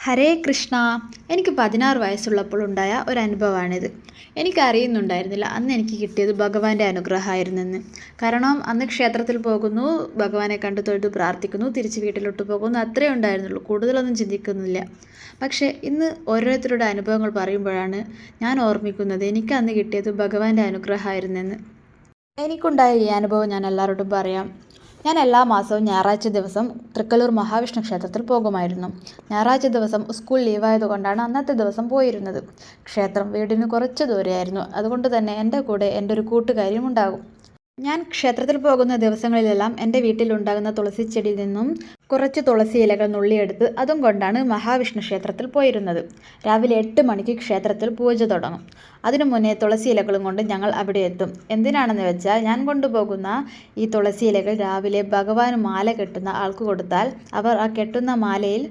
ഹരേ കൃഷ്ണ. എനിക്ക് പതിനാറ് വയസ്സുള്ളപ്പോൾ ഉണ്ടായ ഒരു അനുഭവമാണിത് എനിക്കറിയുന്നുണ്ടായിരുന്നില്ല അന്ന് എനിക്ക് കിട്ടിയത് ഭഗവാന്റെ അനുഗ്രഹമായിരുന്നെന്ന്. കാരണം അന്ന് ക്ഷേത്രത്തിൽ പോകുന്നു ഭഗവാനെ കണ്ടു തൊഴുത് പ്രാർത്ഥിക്കുന്നു തിരിച്ച് വീട്ടിലോട്ട് പോകുന്നു അത്രേ ഉണ്ടായിരുന്നുള്ളൂ. കൂടുതലൊന്നും ചിന്തിക്കുന്നില്ല. പക്ഷേ ഇന്ന് ഓരോരുത്തരുടെ അനുഭവങ്ങൾ പറയുമ്പോഴാണ് ഞാൻ ഓർമ്മിക്കുന്നത് എനിക്ക് അന്ന് കിട്ടിയത് ഭഗവാന്റെ അനുഗ്രഹമായിരുന്നെന്ന്. എനിക്കുണ്ടായ ഈ അനുഭവം ഞാൻ എല്ലാവരോടും പറയാം. ഞാൻ എല്ലാ മാസവും ഞായറാഴ്ച ദിവസം തൃക്കല്ലൂർ മഹാവിഷ്ണു ക്ഷേത്രത്തിൽ പോകുമായിരുന്നു. ഞായറാഴ്ച ദിവസം സ്കൂൾ ലീവായതുകൊണ്ടാണ് അന്നത്തെ ദിവസം പോയിരുന്നത്. ക്ഷേത്രം വീടിന് കുറച്ച് ദൂരെയായിരുന്നു. അതുകൊണ്ട് തന്നെ എന്റെ കൂടെ എന്റെ ഒരു കൂട്ടുകാരിയും ഉണ്ടാകും. ഞാൻ ക്ഷേത്രത്തിൽ പോകുന്ന ദിവസങ്ങളിലെല്ലാം എന്റെ വീട്ടിലുണ്ടാകുന്ന തുളസി ചെടിയിൽ നിന്നും കുറച്ച് തുളസി ഇലകൾ നുള്ളിയെടുത്ത് അതും കൊണ്ടാണ് മഹാവിഷ്ണു ക്ഷേത്രത്തിൽ പോയിരുന്നത്. രാവിലെ എട്ട് മണിക്ക് ക്ഷേത്രത്തിൽ പൂജ തുടങ്ങും. അതിനു മുന്നേ തുളസി ഇലകളും കൊണ്ട് ഞങ്ങൾ അവിടെ എത്തും. എന്തിനാണെന്ന് വെച്ചാൽ ഞാൻ കൊണ്ടുപോകുന്ന ഈ തുളസി ഇലകൾ രാവിലെ ഭഗവാന് മാല കെട്ടുന്ന ആൾക്ക് കൊടുത്താൽ അവർ ആ കെട്ടുന്ന മാലയിൽ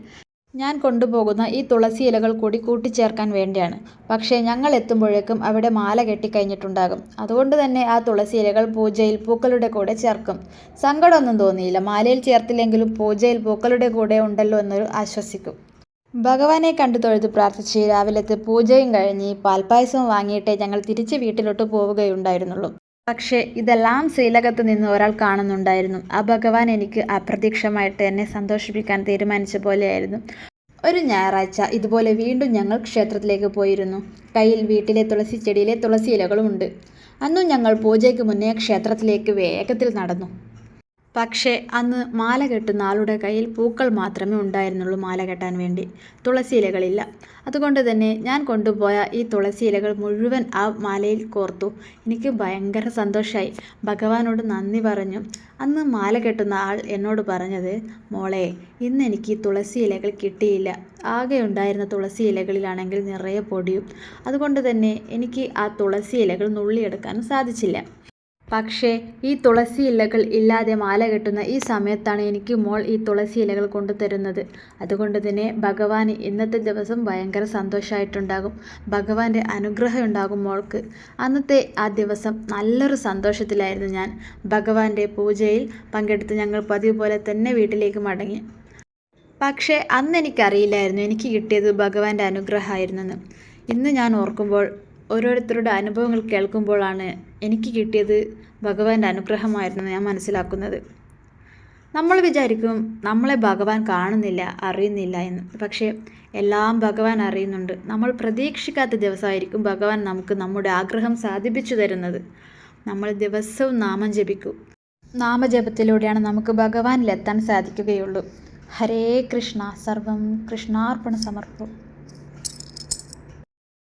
ഞാൻ കൊണ്ടുപോകുന്ന ഈ തുളസി ഇലകൾ കൂടി കൂട്ടിച്ചേർക്കാൻ വേണ്ടിയാണ്. പക്ഷേ ഞങ്ങൾ എത്തുമ്പോഴേക്കും അവിടെ മാല കെട്ടിക്കഴിഞ്ഞിട്ടുണ്ടാകും. അതുകൊണ്ട് തന്നെ ആ തുളസി ഇലകൾ പൂജയിൽ പൂക്കളുടെ കൂടെ ചേർക്കും. സങ്കടമൊന്നും തോന്നിയില്ല. മാലയിൽ ചേർത്തില്ലെങ്കിലും പൂജയിൽ പൂക്കളുടെ കൂടെ ഉണ്ടല്ലോ എന്നൊരു ആശ്വസിക്കും. ഭഗവാനെ കണ്ടു തൊഴുത് പ്രാർത്ഥിച്ച് രാവിലത്തെ പൂജയും കഴിഞ്ഞ് പാൽപ്പായസവും വാങ്ങിയിട്ടേ ഞങ്ങൾ തിരിച്ച് വീട്ടിലോട്ട് പോവുകയുണ്ടായിരുന്നുള്ളൂ. പക്ഷേ ഇതെല്ലാം ശ്രീലകത്ത് നിന്ന് ഒരാൾ കാണുന്നുണ്ടായിരുന്നു. ആ ഭഗവാൻ എനിക്ക് അപ്രത്യക്ഷമായിട്ട് എന്നെ സന്തോഷിപ്പിക്കാൻ തീരുമാനിച്ച പോലെയായിരുന്നു. ഒരു ഞായറാഴ്ച ഇതുപോലെ വീണ്ടും ഞങ്ങൾ ക്ഷേത്രത്തിലേക്ക് പോയിരുന്നു. കയ്യിൽ വീട്ടിലെ തുളസി ചെടിയിലെ തുളസി ഇലകളുമുണ്ട്. അന്നും ഞങ്ങൾ പൂജയ്ക്ക് മുന്നേ ക്ഷേത്രത്തിലേക്ക് വേഗത്തിൽ നടന്നു. പക്ഷേ അന്ന് മാല കെട്ടുന്ന ആളുടെ കയ്യിൽ പൂക്കൾ മാത്രമേ ഉണ്ടായിരുന്നുള്ളൂ മാല കെട്ടാൻ വേണ്ടി. തുളസി ഇലകളില്ല. അതുകൊണ്ട് തന്നെ ഞാൻ കൊണ്ടുപോയ ഈ തുളസി ഇലകൾ മുഴുവൻ ആ മാലയിൽ കോർത്തു. എനിക്ക് ഭയങ്കര സന്തോഷമായി ഭഗവാനോട് നന്ദി പറഞ്ഞു. അന്ന് മാല കെട്ടുന്ന ആൾ എന്നോട് പറഞ്ഞത് മോളെ ഇന്ന് എനിക്ക് തുളസി ഇലകൾ കിട്ടിയില്ല. ആകെ ഉണ്ടായിരുന്ന തുളസി ഇലകളിലാണെങ്കിൽ നിറയെ പൊടിയും. അതുകൊണ്ട് തന്നെ എനിക്ക് ആ തുളസി ഇലകൾ നുള്ളിയെടുക്കാനും സാധിച്ചില്ല. പക്ഷേ ഈ തുളസി ഇലകൾ ഇല്ലാതെ മാല കെട്ടുന്ന ഈ സമയത്താണ് എനിക്ക് മോൾ ഈ തുളസി ഇലകൾ കൊണ്ടു തരുന്നത്. അതുകൊണ്ട് തന്നെ ഭഗവാൻ ഇന്നത്തെ ദിവസം ഭയങ്കര സന്തോഷമായിട്ടുണ്ടാകും ഭഗവാന്റെ അനുഗ്രഹം ഉണ്ടാകും മോൾക്ക്. അന്നത്തെ ആ ദിവസം നല്ലൊരു സന്തോഷത്തിലായിരുന്നു ഞാൻ. ഭഗവാന്റെ പൂജയിൽ പങ്കെടുത്ത് ഞങ്ങൾ പതിവ് പോലെ തന്നെ വീട്ടിലേക്ക് മടങ്ങി. പക്ഷേ അന്ന് എനിക്കറിയില്ലായിരുന്നു എനിക്ക് കിട്ടിയത് ഭഗവാന്റെ അനുഗ്രഹമായിരുന്നെന്ന്. ഇന്ന് ഞാൻ ഓർക്കുമ്പോൾ ഓരോരുത്തരുടെ അനുഭവങ്ങൾ കേൾക്കുമ്പോഴാണ് എനിക്ക് കിട്ടിയത് ഭഗവാന്റെ അനുഗ്രഹമായിരുന്നു ഞാൻ മനസ്സിലാക്കുന്നത്. നമ്മൾ വിചാരിക്കും നമ്മളെ ഭഗവാൻ കാണുന്നില്ല അറിയുന്നില്ല എന്ന്. പക്ഷേ എല്ലാം ഭഗവാൻ അറിയുന്നുണ്ട്. നമ്മൾ പ്രതീക്ഷിക്കാത്ത ദിവസമായിരിക്കും ഭഗവാൻ നമുക്ക് നമ്മുടെ ആഗ്രഹം സാധിപ്പിച്ചു തരുന്നത്. നമ്മൾ ദിവസവും നാമം ജപിക്കൂ. നാമജപത്തിലൂടെയാണ് നമുക്ക് ഭഗവാനിലെത്താൻ സാധിക്കുകയുള്ളൂ. ഹരേ കൃഷ്ണ. സർവം കൃഷ്ണാർപ്പണ സമർപ്പം.